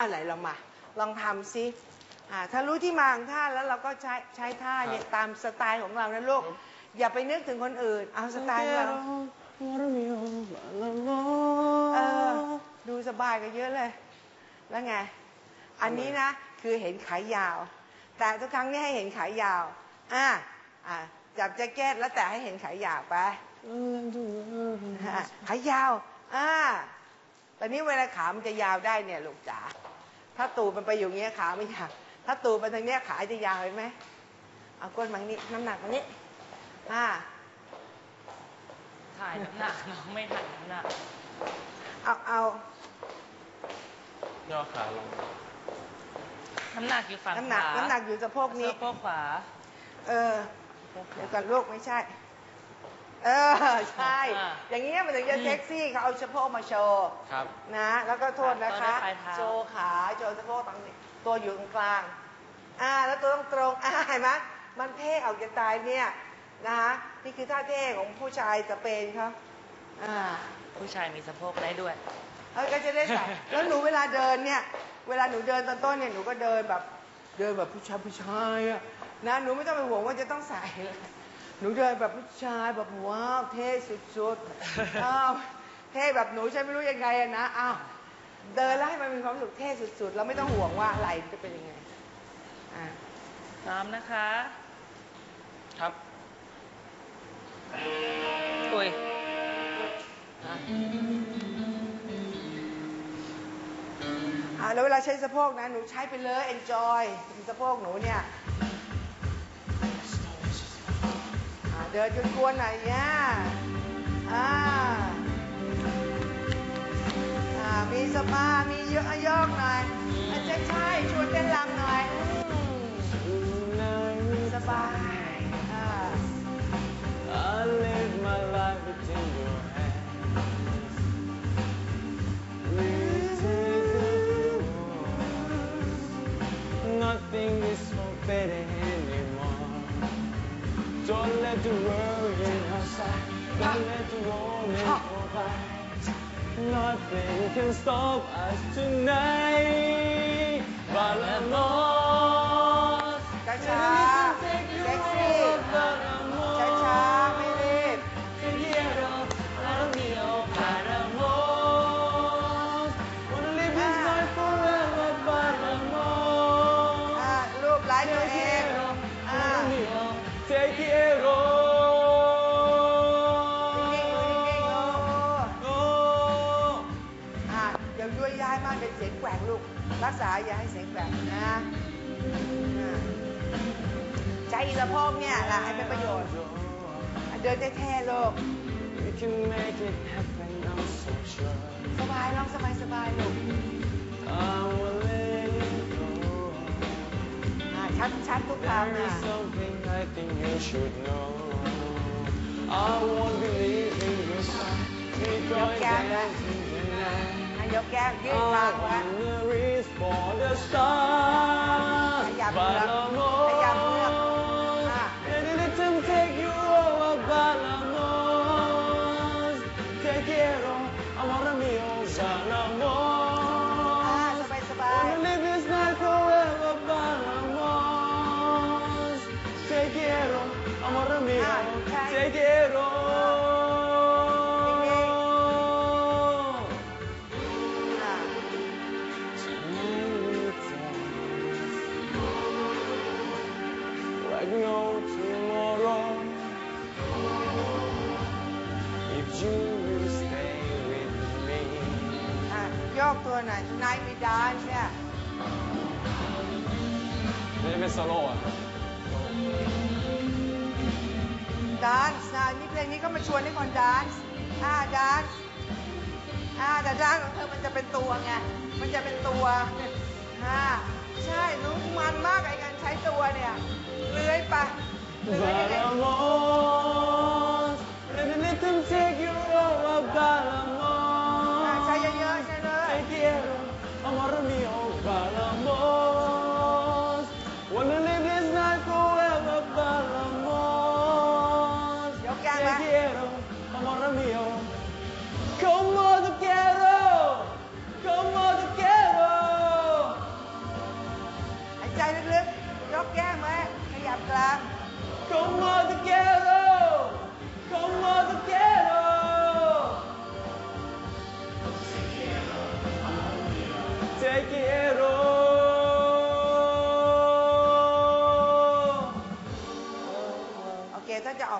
อะไรลองมา ลองทำซิอ่าถ้ารู้ที่มาของท่าแล้วเราก็ใช้ใช้ท่าเนี่ยตามสไตล์ของเรานะลูก อย่าไปนึกถึงคนอื่น เอาสไตล์ของเราเออดูสบายกันเยอะเลย แล้วไง อันนี้นะคือเห็นขายาว แต่ทุกครั้งนี่ให้เห็นขายาว อ่าอ่าจับแจ็คเก็ตแล้วแต่ให้เห็นขายาวไปอะขายาว อ่าตอนนี้เวลาขามันจะยาวได้เนี่ยลูกจ๋า ถ้าตูดมันไปอยู่เงี้ยขาไม่ยาวถ้าตูดไปทางเนี้ยขาจะยาวเห็นไหมเอาก้นมานี่น้ำหนักมานี่อ่าถ่ายน้ำหนักน้องไม่ถ่ายน้ำหนักเอาเอาย่อขาลงน้ำหนักอยู่ฝั่งน้ำหนัก ขวาน้ำหนักอยู่สะโพกนี้ สะโพกขวา เออเดี๋ยวก่อนลูกไม่ใช่ เออใช่อย่างเงี้ยมันถึงจะเซ็กซี่เขาเอาสะโพกมาโชว์ครับ นะ แล้วก็โทษนะคะปลายเท้า โชว์ขาโชว์สะโพกตรงนี้ตัวอยู่ตรงกลาง อ่า แล้วตัวตรงตรงๆอ่าเห็นไหมมันเท่ออกจะตายเนี่ยนะคะนี่คือท่าเท่ของผู้ชายสเปนเขาอ่า ผู้ชายมีสะโพกได้ด้วย เออก็จะได้ใส่แล้วหนูเวลาเดินเนี่ย เวลาหนูเดินตอนต้นเนี่ย หนูก็เดินแบบ เดินแบบผู้ชายผู้ชายอะนะ หนูไม่ต้องไปห่วงว่าจะต้องใส่เลย หนูเดินแบบผู้ชายแบบว้าวเท่สุดๆ อ้าวเท่แบบหนูใช่ไม่รู้ยังไงอะนะ อ้าวเดินแล้วให้มันมีความรู้สึกเท่สุดๆ เราไม่ต้องห่วงว่าไหลจะเป็นยังไง อ่าพร้อมนะคะ ครับอุ้ยอ่าแล้วเวลาใช้สะโพกนะ หนูใช้ไปเลย enjoy สะโพกหนูเนี่ย เดินจนกวนหน่อยเนี่ยอ่าอ่า มีสปา มีเยอะยอกหน่อยอาจจะใช่ชวนเต้นรำหน่อยอืมสบาย can stop us tonight. But I'm not. รักษาอย่าให้เสียงแกว่งนะอะใจสะโพกเนี่ยล่ะให้เป็นประโยชน์อะเดินเท่ๆลูก We can make it happen, I'm so sure. สบายลองสบายสบายๆลูก I will let it go. อะชัดชัดทุก There คำอะ is something I think you should know. I won't believe in your side. We go dancing tonight. อะยกแก้มยืด I คางไว้ wanna reach for the stars. ขยับเมือกขยับเมือกอะ Let them take you over, Balamos. Te quiero, amor mío, อะ Balamos. สบายสบาย Wanna live this night forever, Balamos. Te quiero, amor mío, Ah, okay. te quiero. ตัวหน่อยนายมีดานเนี่ยนี่เป็นโซโล่อะดานส์นะนี่เพลงนี้ก็มาชวนให้คนดานส์อ่าดานส์อ่าแต่ดานส์ของเธอมันจะเป็นตัวไง มันจะเป็นตัวอ่าใช่รู้มันมากไอ้การใช้ตัวเนี่ย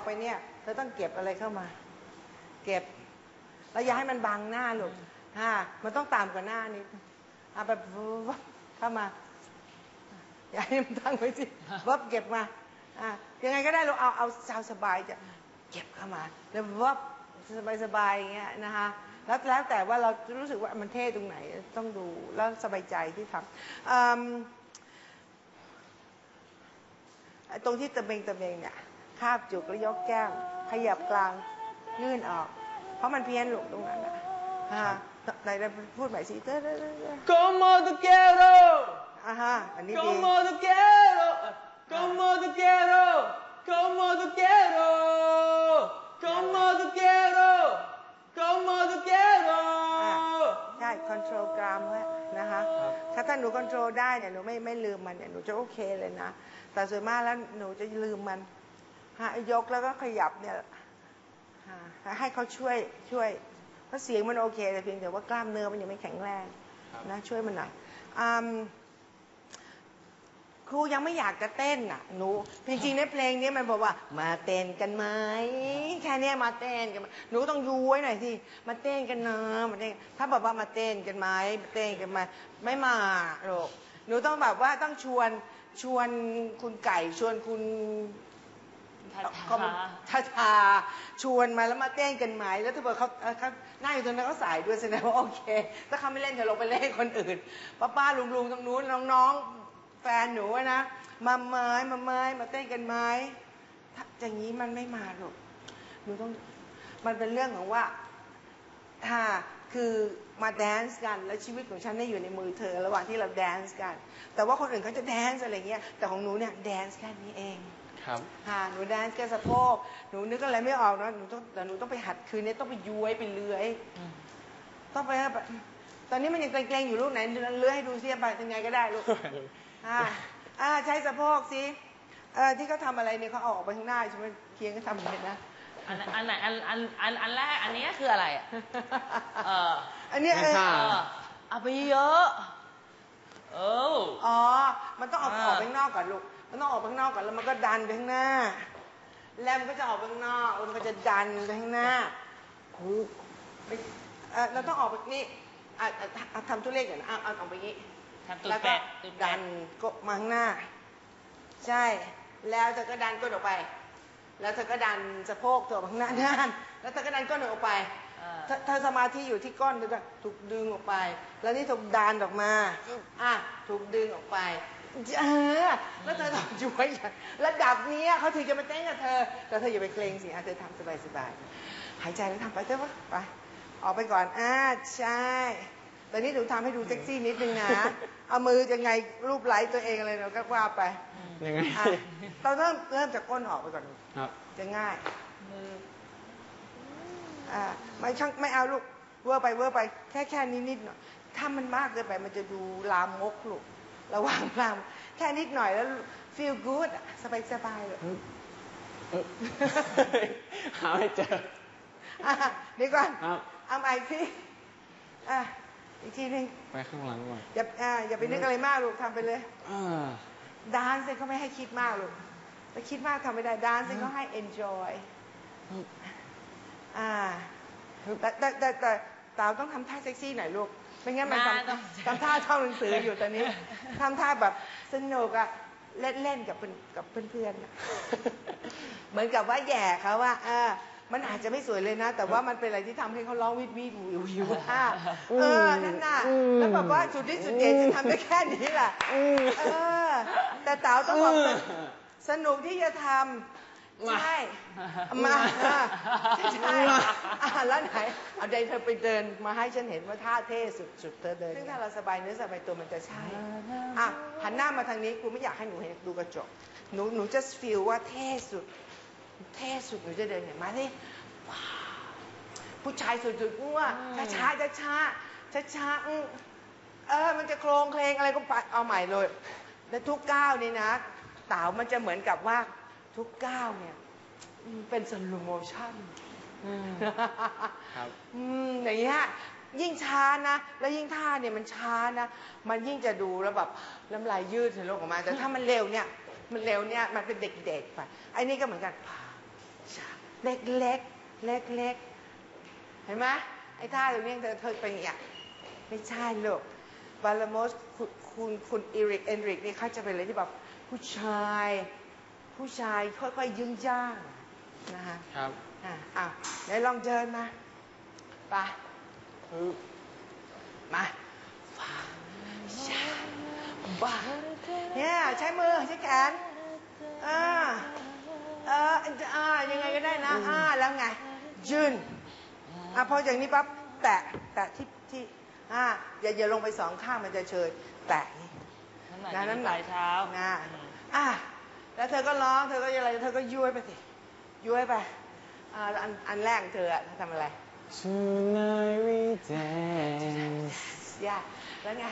ออกไปเนี่ย เธอต้องเก็บอะไรเข้ามา เก็บ แล้วอย่าให้มันบังหน้าลูกฮะมันต้องตามกับหน้านิดเอาแบบวับเข้ามา อย่าให้มันตั้งไว้สิวับเก็บมาอะยังไงก็ได้ลูกเอาเอาชาวสบายจะเก็บเข้ามา แล้ววับสบายสบายอย่างเงี้ยนะคะแล้วแล้วแต่ว่าเรารู้สึกว่ามันเท่ตรงไหนต้องดูแล้วสบายใจที่ทำอืมตรงที่ตะเบงตะเบงเนี่ย คาบจุกแล้วยกแก้มขยับกลางยื่นออก เพราะมันเพี้ยนหลงตรงนั้นนะฮะไหนไหนพูดใหม่สิเด้อเด้อเด้อเด้อ Como te quiero อ่าฮะอันนี้ดี Como te quiero Como te quiero Como te quiero Como te quiero Como te quiero ใช่คอนโทรลกรามไว้นะคะครับถ้าถ้าหนูคอนโทรลได้เนี่ยหนูไม่ไม่ลืมมันเนี่ยหนูจะโอเคเลยนะ แต่ส่วนมากแล้วหนูจะลืมมัน ฮะยกแล้วก็ขยับเนี่ยฮะให้เขาช่วยช่วยเพราะเสียงมันโอเค แต่เพียงแต่ว่ากล้ามเนื้อมันยังไม่แข็งแรงครับนะช่วยมันหน่อยอืมครูยังไม่อยากจะเต้นอะหนูจริงๆในเพลงนี้มันบอกว่า มาเต้นกันไหมแค่เนี้ยมาเต้นกันไหมหนูต้องยูไว้หน่อยสิมาเต้นกันนะมาเต้นถ้าบอกว่ามาเต้นกันไหมมาเต้นกันไหมไม่มาหรอกหนูต้องแบบว่าต้องชวนชวนคุณไก่ชวนคุณทา ก็ทาทาทาชวนมาแล้วมาเต้นกันไหมแล้วถ้าเกิดเขาเอ่อเขาหน้าอยู่ตรงนั้นเขาสายด้วยแสดงว่าโอเค ถ้าเขาไม่เล่นเธอลงไปเล่นให้คนอื่น ป้าป้าลุงลุงตรงนู้นน้องๆ แฟนหนูอะนะ มาเมยมาเมยมาเต้นกันไหมถ้าอย่างนี้มันไม่มาหรอกหนูต้องมันเป็นเรื่องของว่า ถ้าคือมาแดนซ์กัน แล้วชีวิตของฉันเนี่ยอยู่ในมือเธอ ระหว่างที่เราแดนซ์กัน แต่ว่าคนอื่นเขาจะแดนซ์อะไรเงี้ยแต่ของหนูเนี่ยแดนซ์แค่นี้เอง ครับค่ะหนูแดนซ์แค่สะโพกหนูนึกอะไรไม่ออกนะหนูต้องแต่หนูต้องไปหัดคืนนี้ต้องไปย้วยไปเลื้อยอืมต้องไปแบบตอนนี้มันยังเกรงๆอยู่ลูกไหนเลื้อยให้ดูซิไปยังไงก็ได้ลูกอ่าอ่าใช้สะโพกสิเออที่เขาทำอะไรเนี่ยเขาเอาออกไปข้างหน้าใช่ไหมเคียงก็ทำอย่างนี้นะอันอันไหนอันอันอันอันแรกอันนี้คืออะไรอะเอออันเนี้ยเอออ่าเออเอาไปเยอะ เออ อ๋อ มันต้องเอาอ่าออกไปข้างนอกก่อนลูก มันต้องออกไปข้างนอกก่อนแล้วมันก็ดันไปข้างหน้า แล้วมันก็จะออกไปข้างนอกแล้วมันก็จะดันไปข้างหน้าไปเอ่อเราต้องออกไปนี่อะอะอะทำตัวเลขก่อนนะเอาเอาออกไปงี้ทำตุดแล้วแปก็ดตุดแปดัดนก็มาข้างหน้า ใช่ แล้วเธอก็ดันก้นออกไป แล้วเธอก็ดันสะโพกเธอออกไปข้างหน้าด้านแล้วเธอก็ดันก้นออกไป เออเธอเธอสมาธิอยู่ที่ก้นเธอก็ถูกดึงออกไป แล้วนี่ถูกดันออกมา อะถูกดึงออกไปเออแล้วเธอทำช่วยอย่างระดับเนี้ยเขาถึงจะมาเต้นกับเธอ แต่เธออย่าไปเกรงสิอะเธอทำสบายสบายๆหายใจแล้วทำไปเถอะวะไปออกไปก่อนอ่าใช่แต่นี่หนูทำให้ดูเซ็กซี่นิดนึงนะ เอามือยังไงรูปไล้ตัวเองอะไรเราก็ว่าไปยังไงอะเราเริ่มเริ่มจากก้นออกไปก่อนครับจะง่ายมือ อ่าไม่ช่างไม่เอาลูกเวอร์ไปเวอร์ไปแค่แค่นี้นิดหน่อยถ้ามันมากเกินไปมันจะดูลามกลูกระวังลามแค่นิดหน่อยแล้ว feel good อะสบายสบายๆเลยเออหาไม่เจออะเดี๋ยวก่อนครับเอาใหม่สิอะอีกทีหนึ่งไปข้างหลังก่อนอย่าอ่าอย่าไปนึกอะไรมากลูกทำไปเลยอ่าดานซ์เขาไม่ให้คิดมากลูกถ้าคิดมากทำไม่ได้ดานซ์เขาให้ enjoy อ่า แต่แต่แต่แต่เต๋าต้องทำท่าเซ็กซี่หน่อยลูก ไม่งั้นมันมาทต้องำทำท่าท่องหนังสืออยู่ตอนนี้ทำท่าแบบสนุกอะเล่นเล่นกับเพื่อนกับเพื่อนๆอะเหมือนกับว่าแหย่เขาว่าเออมันอาจจะไม่สวยเลยนะ แต่ว่ามันเป็นอะไรที่ทำให้เขาร้องวิดวิดวิววิวท่าเออนั่นน่ะแล้วแบบว่าสุดที่สุดเด็ดจะทำได้แค่นี้แหละเออแต่เต๋าต้องบอกสนุกสนุกที่จะทำ ใช่มาใช่ใช่อะแล้วไหนเอาใจเธอไปเดินมาให้ฉันเห็นว่าท่าเท่สุดๆเธอเดินซึ่งถ้าเราสบายเนื้อสบายตัวมันจะใช่อะหันหน้ามาทางนี้กูไม่อยากให้หนูเห็นดูกระจกหนูหนูจะ feel ว่าเท่สุด เท่สุดหนูจะเดินเห็นไหมที่ว้าวผู้ชายสุดๆกูว่าช้าช้าช้าช้าช้าช้าๆอืมเออมันจะโครงเคลงอะไรก็ไปเอาใหม่เลย และทุกก้าวนี่นะเต๋ามันจะเหมือนกับว่า ทุกก้าวเนี่ยอืมเป็นสโลโมชั่นครับอืมอย่างเงี้ยยิ่งช้านะ แล้วยิ่งท่าเนี่ยมันช้านะ มันยิ่งจะดูแล้วแบบน้ำลายยืดถึงลงออกมา แต่ถ้ามันเร็วเนี่ย มันเร็วเนี่ย มันเป็นเด็กๆไปไอ้นี่ก็เหมือนกันเล็กเล็กเล็กเล็กๆเห็นไหมไอ้ท่าตรงนี้เธอเธอเป็นอย่างนี้ไม่ใช่ลูกบาลามสคุณคุณคุณอีริกเอนริกนี่เขาจะเป็นอะไรที่แบบผู้ชาย ผู้ชายค่อยๆยึงย่างนะคะครับอะอ้าวไหนลองเดินมาไปปึ๊บมาฟาชาบ้าเนี่ยใช้มือใช้แขนอ่าเอออ่ายังไงก็ได้นะอ่าแล้วไง ยืนอะพออย่างนี้ปั๊บแตะแตะที่ที่อ่าอย่าอย่าลงไปสองข้างมันจะเชยแตะนี่น้ำหนักนะอยู่ที่ปลายเท้านะอืมอะ แล้วเธอก็ร้องเธอก็อะไรเธอก็ย้วยไปสิย้วยไปอ่าอันอันแรกของเธออะเธอทำอะไร Tonight we dance ย่าแล้วไง